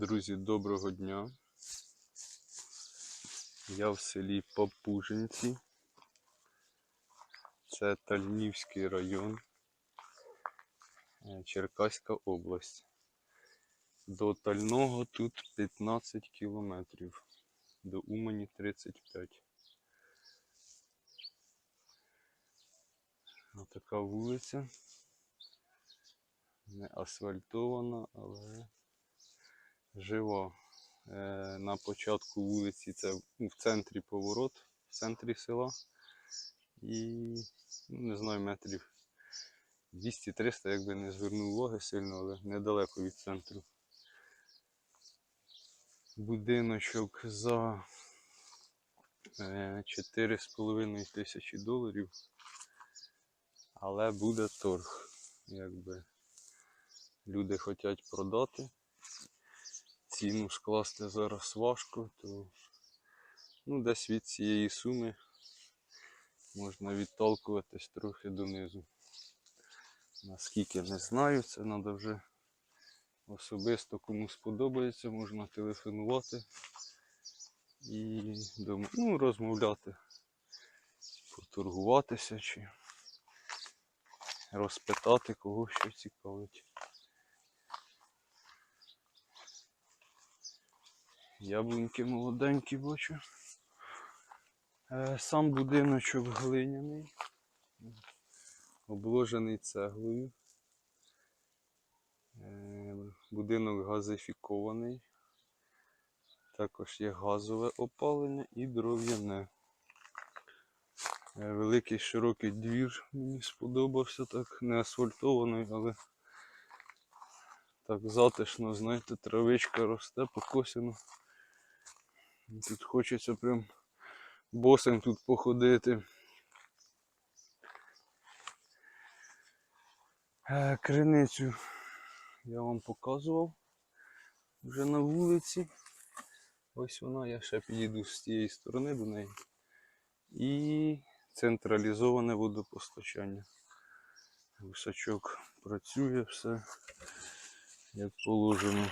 Друзі, доброго дня. Я в селі Попужинці. Це Тальнівський район, е, Черкаська область. До Тального тут 15 кілометрів, до Умані 35. Отака вулиця. Не асфальтована, але жива. Е, на початку вулиці це ну, в центрі поворот, в центрі села. І ну, не знаю, метрів 200-300, якби не звернув уваги сильно, але недалеко від центру. Будиночок за е, 4,5 тисячі доларів. Але буде торг. Якби люди хочуть продати ціну скласти зараз важко, то ну, десь від цієї суми можна відтолкуватись трохи донизу. Наскільки не знаю, це треба вже особисто кому сподобається, можна телефонувати і ну, розмовляти, поторгуватися чи розпитати кого що цікавить. Яблуньки молоденькі бачу. Е, Сам будиночок глиняний, обложений цеглою. Е, Будинок газифікований. Також є газове опалення і дров'яне. Е, Великий широкий двір мені сподобався, так не асфальтований, але так затишно, знаєте, травичка росте, покосено. Тут хочеться прям босим тут походити. Е, Криницю я вам показував вже на вулиці. Ось вона, я ще підійду з тієї сторони до неї. І централізоване водопостачання. Гусачок працює все як положено.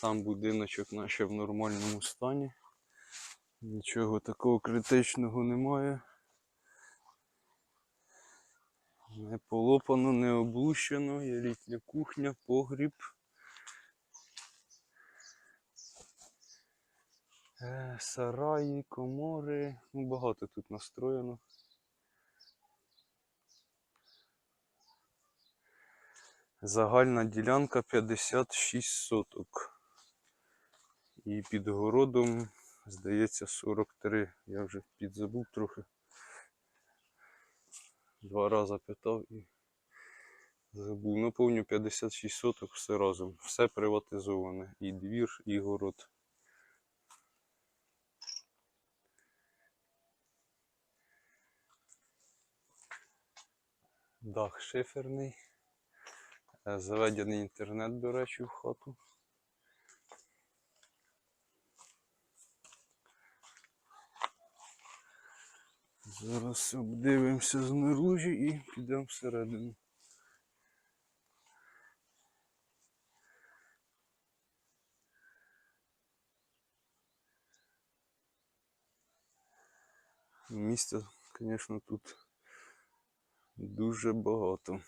Сам будиночок наче в нормальному стані. Нічого такого критичного немає. Не полопано, не облущено, є літня кухня, погріб. Е, Сараї, комори. Ну, багато тут настроєно. Загальна ділянка 56 соток. І під городом, здається, 43. Я вже підзабув трохи. Два рази питав і забув. Ну, повню 56 соток все разом. Все приватизоване. І двір, і город. Дах шиферний. Е, Заведений інтернет, до речі, в хату. Зараз обдивимося знаружі і підемо всередину. Місця, звісно, тут дуже багато.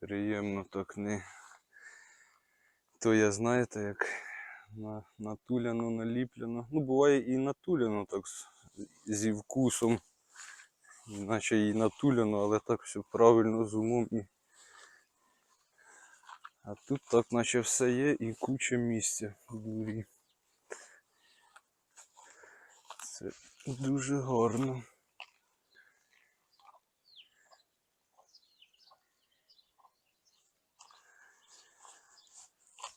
Приємно так не. То я знаєте, як на, натуляно, наліплено. Ну, буває і натуляно так зі вкусом. Наче і натуляно, але так все правильно з умом. І... А тут так наче все є і куча місця в дворі. Це дуже гарно.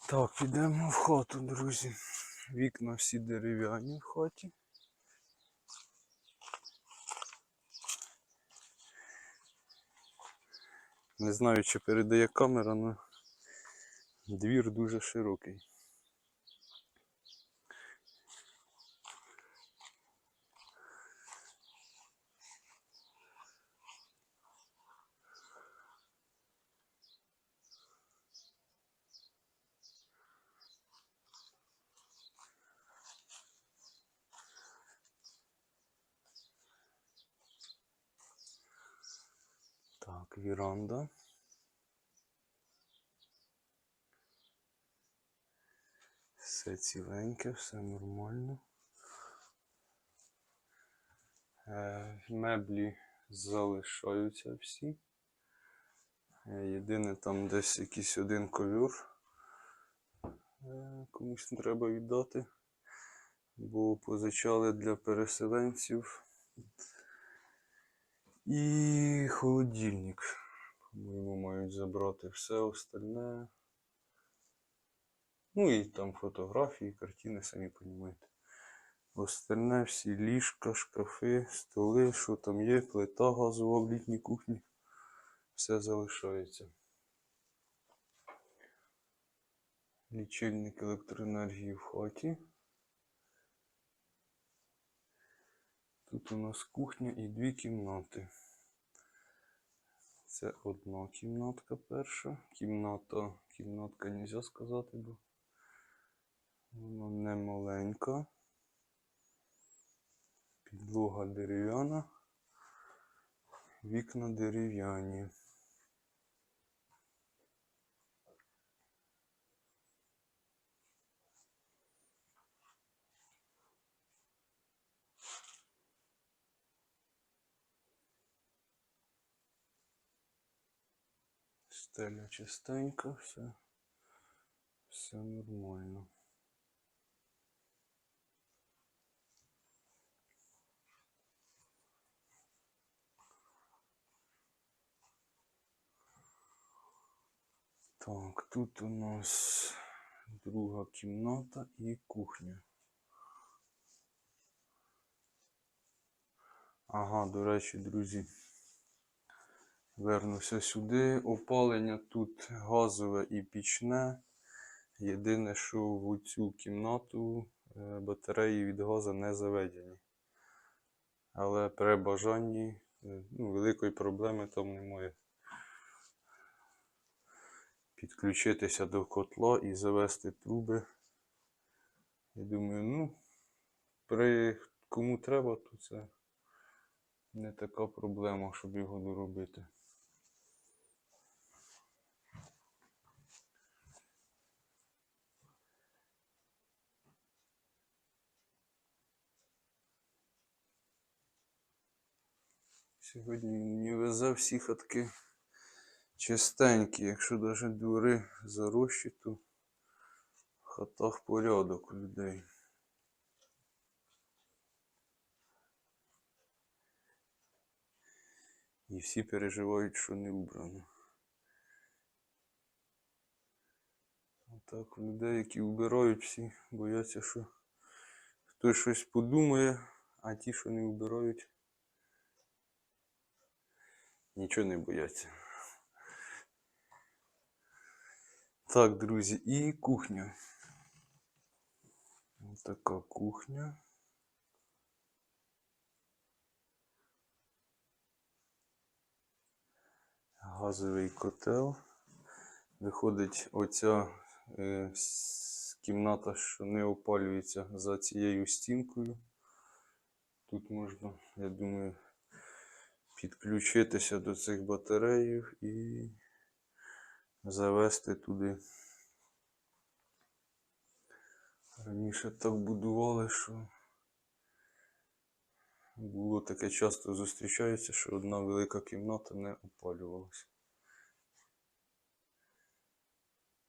Так, підемо в хату, друзі. Вікна всі дерев'яні в хаті. Не знаю, чи передає камера, але двір дуже широкий. Так, віранда. Все ціленьке, все нормально. Е, меблі залишаються всі. Е, Єдине там десь якийсь один ковер. Е, комусь не треба віддати. Бо позичали для переселенців. І холодильник. По-моєму, мають забрати все остальне. Ну і там фотографії, картини, самі розумієте. Остальне всі ліжка, шкафи, столи, що там є, плита газова в літній кухні. Все залишається. Лічильник електроенергії в хаті. Тут у нас кухня і дві кімнати. Це одна кімнатка перша. Кімната, кімнатка не можна сказати, бо вона не маленька. Підлога дерев'яна. Вікна дерев'яні. Стеля чистенька, все, все нормально. Так, тут у нас друга кімната і кухня. Ага, до речі, друзі, вернуся сюди. Опалення тут газове і пічне. Єдине, що в цю кімнату е, батареї від газу не заведені. Але при бажанні е, ну, великої проблеми там немає. Підключитися до котла і завести труби. Я думаю, ну, при кому треба, то це не така проблема, щоб його доробити. Сьогодні мені везе всі хатки чистенькі, якщо навіть двори зарощі, то в хатах порядок людей. І всі переживають, що не убрано. Так людей, які вбирають, всі бояться, що хтось щось подумає, а ті, що не вбирають, нічого не бояться. Так, друзі, і кухня. Ось така кухня. Газовий котел. Виходить оця е, кімната, що не опалюється за цією стінкою. Тут можна, я думаю, підключитися до цих батареїв і завести туди. Раніше так будували, що було таке часто зустрічається, що одна велика кімната не опалювалася.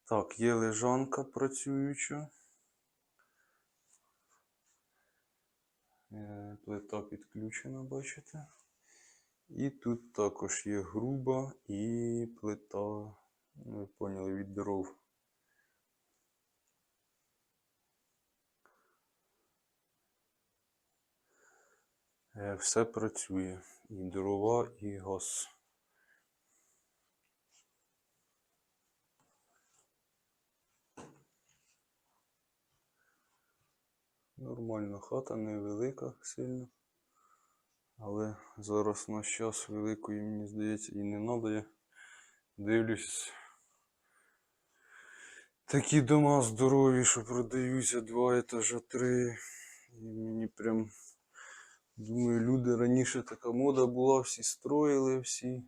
Так, є лежанка працююча. Е, Плита підключена, бачите. І тут також є груба і плита, ви поняли, від дров. Е, Все працює. І дрова, і газ. Нормальна хата, невелика сильно. Але зараз на час великої, мені здається, і не. Я дивлюсь. Такі дома здорові, що продаються два етажа, три. І мені прям думаю, люди раніше така мода була, всі строїли всі.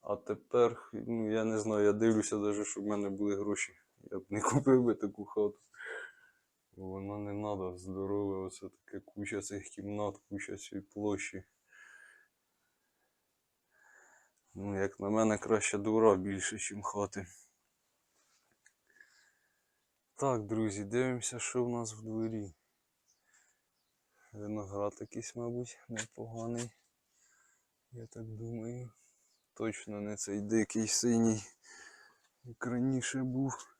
А тепер, ну я не знаю, я дивлюся навіть, щоб в мене були гроші. Я б не купив би таку хату. Воно не треба здорове, оце таке куча цих кімнат, куча цієї площі. Ну, як на мене, краще двора більше, ніж хати. Так, друзі, дивимося, що в нас в дворі. Виноград якийсь, мабуть, непоганий. Я так думаю. Точно не цей дикий синій, як раніше був.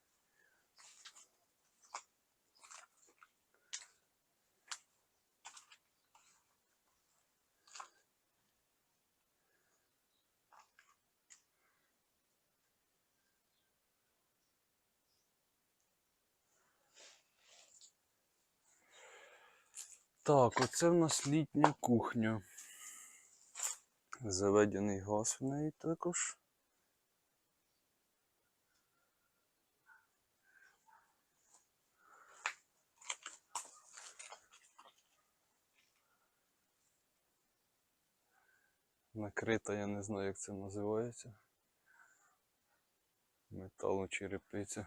Так, оце в нас літня кухня. Заведений газ в неї також. Накрита, я не знаю, як це називається. Металочерепиця.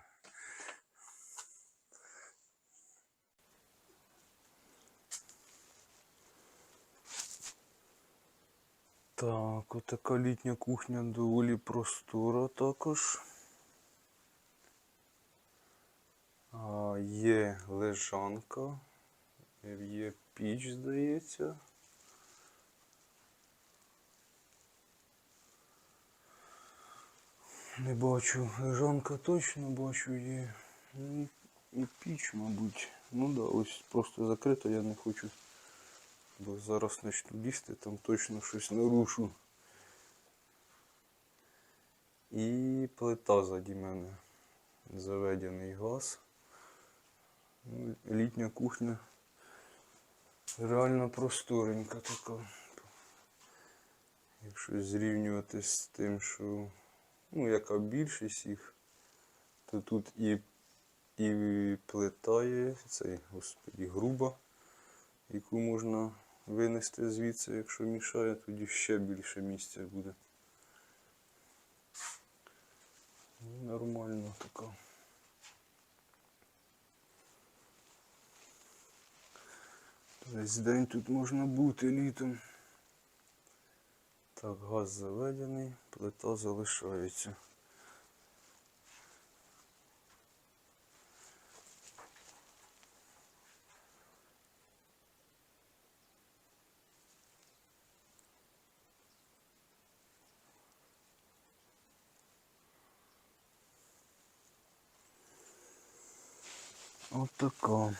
Так, отака літня кухня доволі простора також. А, є лежанка, є піч, здається. Не бачу, лежанка точно бачу є. І, і піч, мабуть. Ну да, ось просто закрита, я не хочу. Бо зараз почну лізти, там точно щось нарушу. І плита заді мене. Заведений газ. Ну, Літня кухня. Реально просторенька така. Якщо зрівнювати з тим, що ну, яка більшість їх, то тут і, і плита є, цей, господі, груба, яку можна винести звідси, якщо мішає, тоді ще більше місця буде. Нормально така. Весь день тут можна бути літом. Так, газ заведений, плита залишається. От така.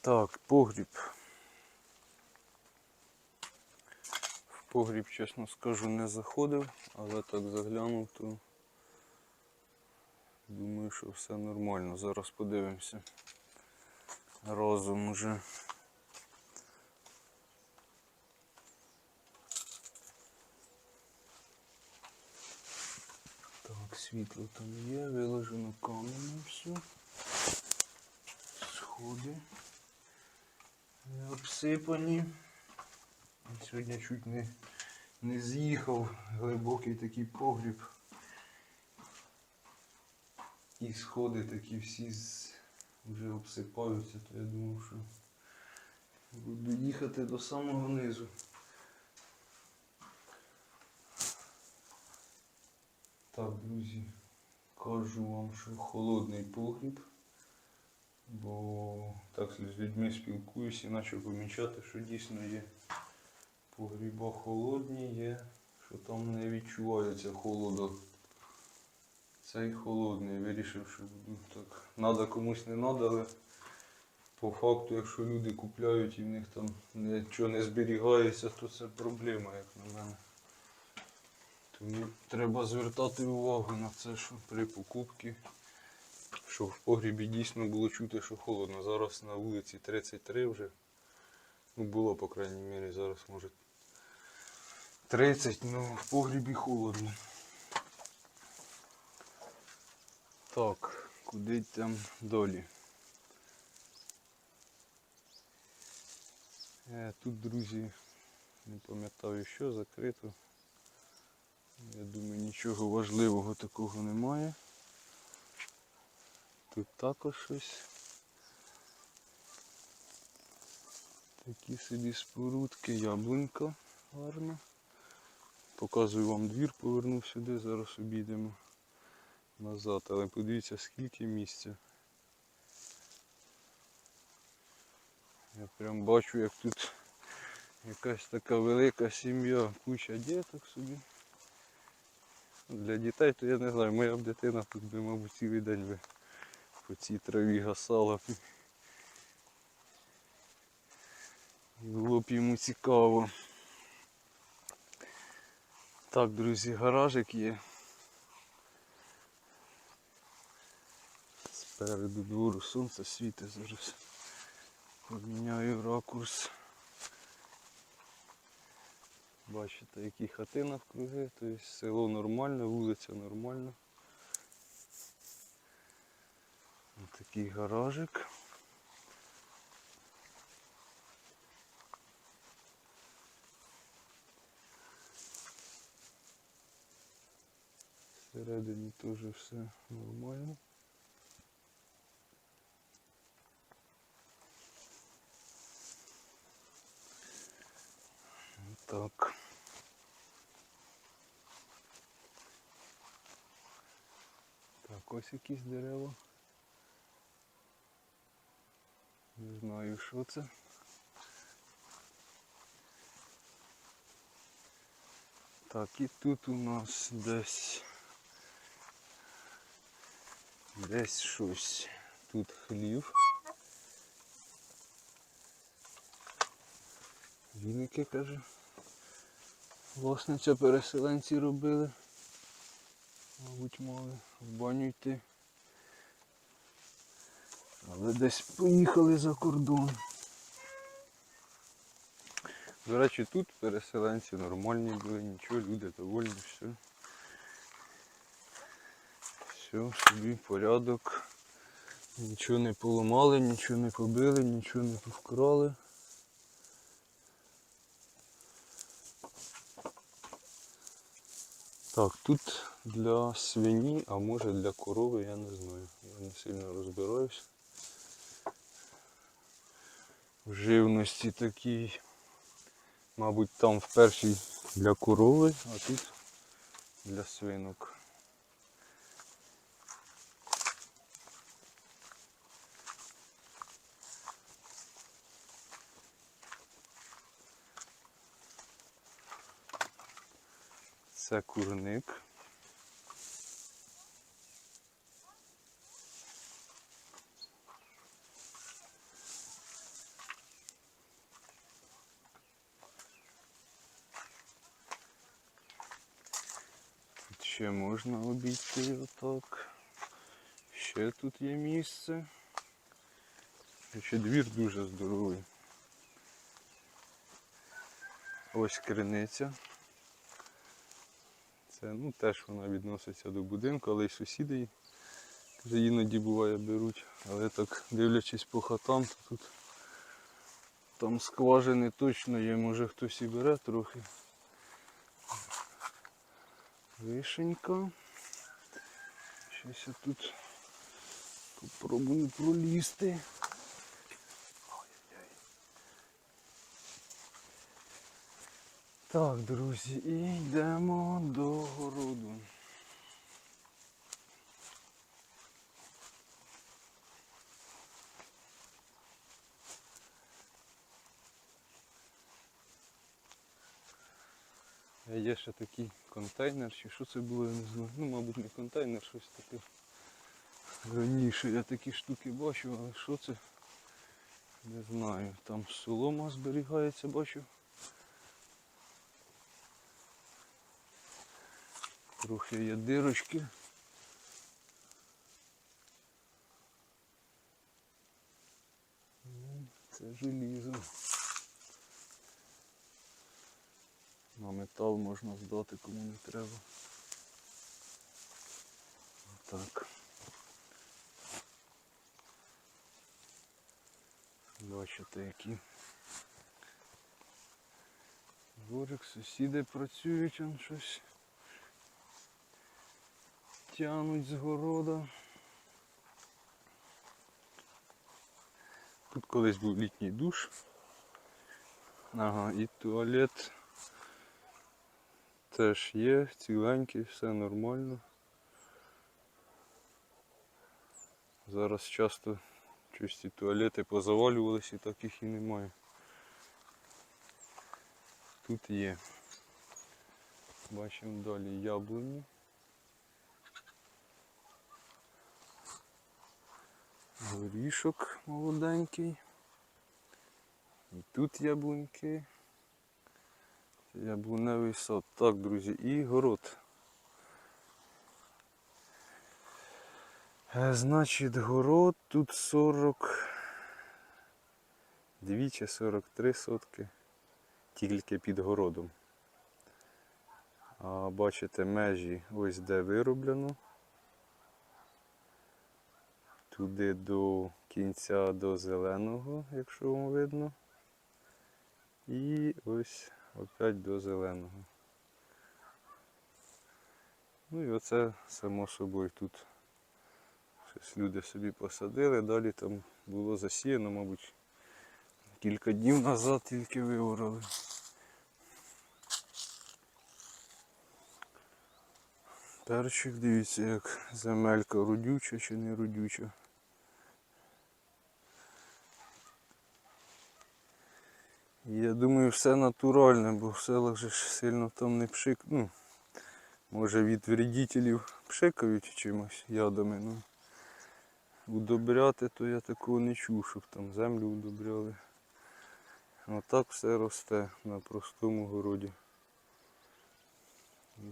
Так, погріб. В погріб, чесно скажу, не заходив, але так заглянув, то думаю, що все нормально. Зараз подивимося. Разом уже. Так, світло там є, виложено каменем все. Сходи обсипані. Сьогодні чуть не, не з'їхав глибокий такий погріб. І сходи такі всі вже обсипаються, то я думав, що буду їхати до самого низу. Так, друзі, кажу вам, що холодний погріб. Бо так з людьми спілкуюся і почав помічати, що дійсно є погріба холодні, є, що там не відчувається холоду. Цей холодний. Вирішив, що буду так. Надо комусь не надо, але по факту, якщо люди купляють і в них там нічого не зберігається, то це проблема, як на мене. Тому треба звертати увагу на це, що при покупці що в погрібі дійсно було чути, що холодно. Зараз на вулиці 33 вже. Ну було, по крайній мірі, зараз може 30, ну в погрібі холодно. Так, куди там далі? Е, Тут, друзі, не пам'ятаю що, закрито. Я думаю, нічого важливого такого немає. Тут також щось. Такі собі спорудки, яблунька гарна. Показую вам двір, повернув сюди, зараз обійдемо назад. Але подивіться, скільки місця. Я прям бачу, як тут якась така велика сім'я, куча діток собі. Для дітей, то я не знаю, моя б дитина тут би, мабуть, цілий день би по цій траві гасала. Було б йому цікаво. Так, друзі, гаражик є. Спереду двору сонце світить зараз. Поміняю ракурс. Бачите, які хати навкруги, тобто село нормальне, вулиця нормальна. Ось такий гаражик. Всередині теж все нормально. Так. Так, ось якісь дерева. Не знаю, що це. Так, і тут у нас десь десь щось. Тут хлів. Віники, каже. Власниця переселенці робили. Мабуть, мали в баню йти. Але десь поїхали за кордон. До речі, тут переселенці нормальні були, нічого, люди довольні, все. Все, собі порядок. Нічого не поламали, нічого не побили, нічого не повкрали. Так, тут для свині, а може для корови, я не знаю. Я не сильно розбираюсь. В живності такій. Мабуть, там в першій для корови, а тут для свинок. Це курник. Тут ще можна обійти отак. Ще тут є місце. Ще двір дуже здоровий. Ось криниця. Це ну, теж вона відноситься до будинку, але й сусіди її іноді буває беруть. Але так дивлячись по хатам, то тут там скважини точно є, може хтось і бере трохи. Вишенька. Щось я тут попробую пролізти. Ой-ой-ой. Так, друзі, і йдемо до городу. Є ще такий контейнер, чи що це було, я не знаю. Ну, мабуть, не контейнер, щось таке. Раніше я такі штуки бачив, але що це? Не знаю. Там солома зберігається, бачу. Трохи є дирочки. Ну, Це желізо. На метал можна здати кому не треба. Так. Бачите, які. Дворик, сусіди працюють, он щось тянуть з города. Тут колись був літній душ. Ага, і туалет теж є, ціленький, все нормально. Зараз часто ці туалети позавалювалися і таких і немає. Тут є. Бачимо далі яблуні. Горішок молоденький. І тут яблуньки. Яблуневий сад. Так, друзі, і город. Е, Значить, город тут 40. Дві чи 43 сотки. Тільки під городом. А бачите, межі ось де вироблено. Туди до кінця до зеленого, якщо вам видно. І ось опять до зеленого. Ну і оце само собою тут щось люди собі посадили, далі там було засіяно, мабуть, кілька днів назад тільки виорали. Перчик, дивіться, як земелька родюча чи не родюча. Я думаю, все натуральне, бо в селах же сильно там не пшик. Ну, може від вредителів пшикають чимось ядами. Ну, удобряти, то я такого не чув, щоб там землю удобряли. А так все росте на простому городі.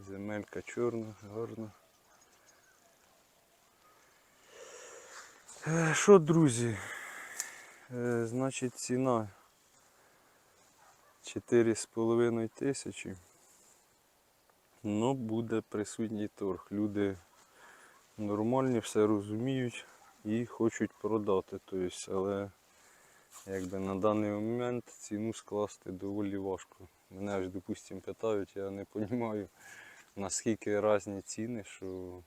Земелька чорна, гарна. Е, Що, друзі? Е, Значить, ціна 4,5 тисячі. Ну, буде присутній торг. Люди нормальні, все розуміють і хочуть продати. Тобто, але якби на даний момент ціну скласти доволі важко. Мене ж, допустимо, питають, я не розумію, наскільки різні ціни, що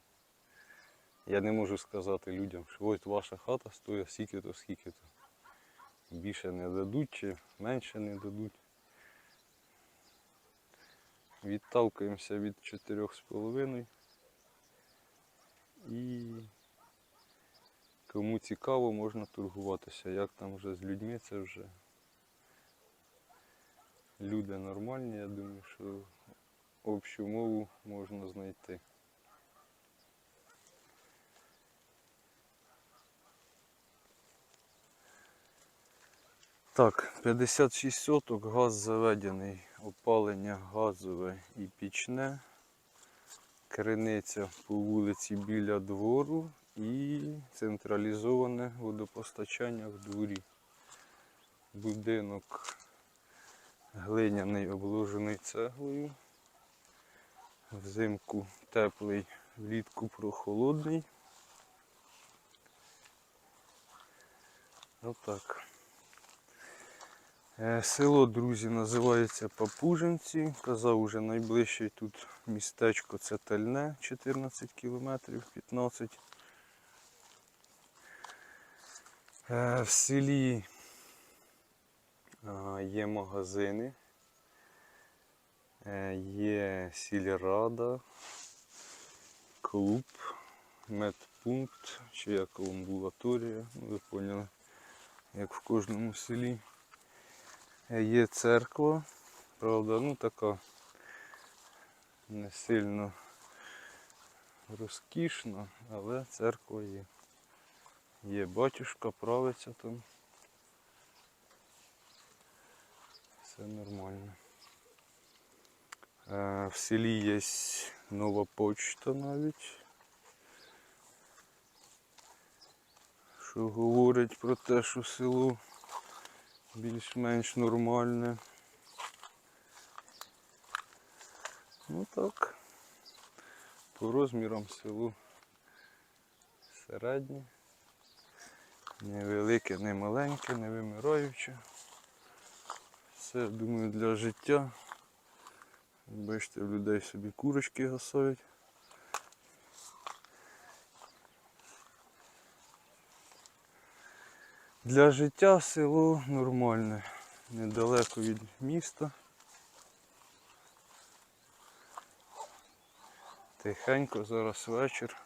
я не можу сказати людям, що ось ваша хата стоїть скільки-то, скільки-то. Більше не дадуть чи менше не дадуть. Відталкуємося від 4,5. І кому цікаво, можна торгуватися. Як там вже з людьми, це вже люди нормальні, я думаю, що общу мову можна знайти. Так, 56 соток, газ заведений, опалення газове і пічне, криниця по вулиці біля двору і централізоване водопостачання в дворі. Будинок глиняний обложений цеглою. Взимку теплий, влітку прохолодний. Отак. Е, Село, друзі, називається Папужинці. Казав уже найближче тут містечко це Тельне, 14 кілометрів, 15. Е, В селі є магазини, е, є сільрада, клуб, медпункт чи як амбулаторія, ну ви поняли, як в кожному селі. Є церква, правда, ну така не сильно розкішна, але церква є. Є батюшка, правиться там. Все нормально. Е, В селі є нова почта навіть. Що говорить про те, що село більш-менш нормальне. Ну так. По розмірам село середнє. Невелике, не маленьке, не вимираюче. Все, думаю, для життя. Бачите, людей собі курочки гасають. Для життя село нормальне, недалеко від міста. Тихенько, зараз вечір.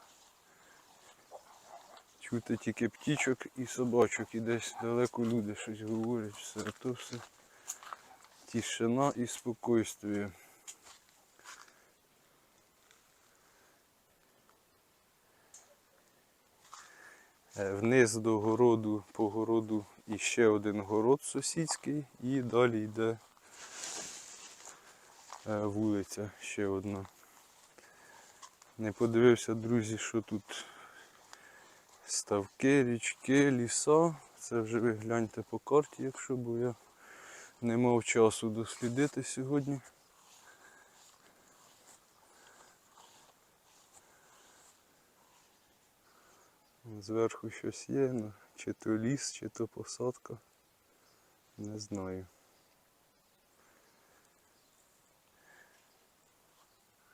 Чути тільки птічок і собачок, і десь далеко люди щось говорять, все, то все тишина і спокойствие. Вниз до городу, по городу іще один город сусідський і далі йде е, вулиця ще одна. Не подивився, друзі, що тут ставки, річки, ліса. Це вже ви гляньте по карті, якщо бо я не мав часу дослідити сьогодні. Зверху щось є, ну, чи то ліс, чи то посадка. Не знаю.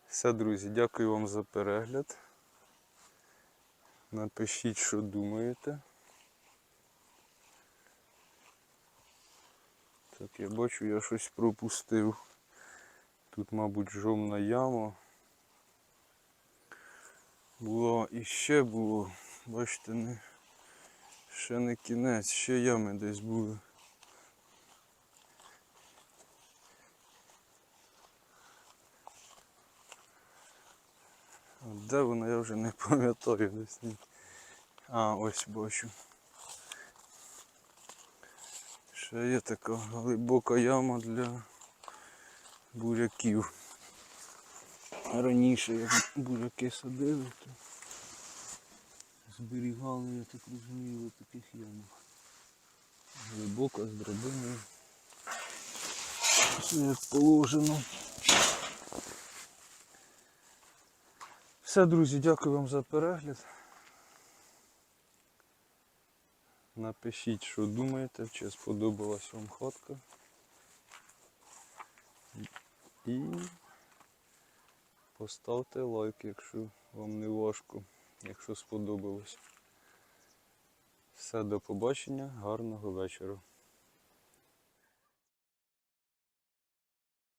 Все, друзі, дякую вам за перегляд. Напишіть, що думаєте. Так, я бачу, я щось пропустив. Тут, мабуть, жовна яма. Було і ще було. Бачите, не, ще не кінець, ще ями десь були. Де вона, я вже не пам'ятаю десь. А, ось бачу. Ще є така глибока яма для буряків. Раніше як буряки садили, то зберігали, я так розумію, в таких ямах. Глибока з драбиною. Все як положено. Все, друзі, дякую вам за перегляд. Напишіть, що думаєте, чи сподобалась вам хатка. І поставте лайк, якщо вам не важко, якщо сподобалось. Все, до побачення, гарного вечора.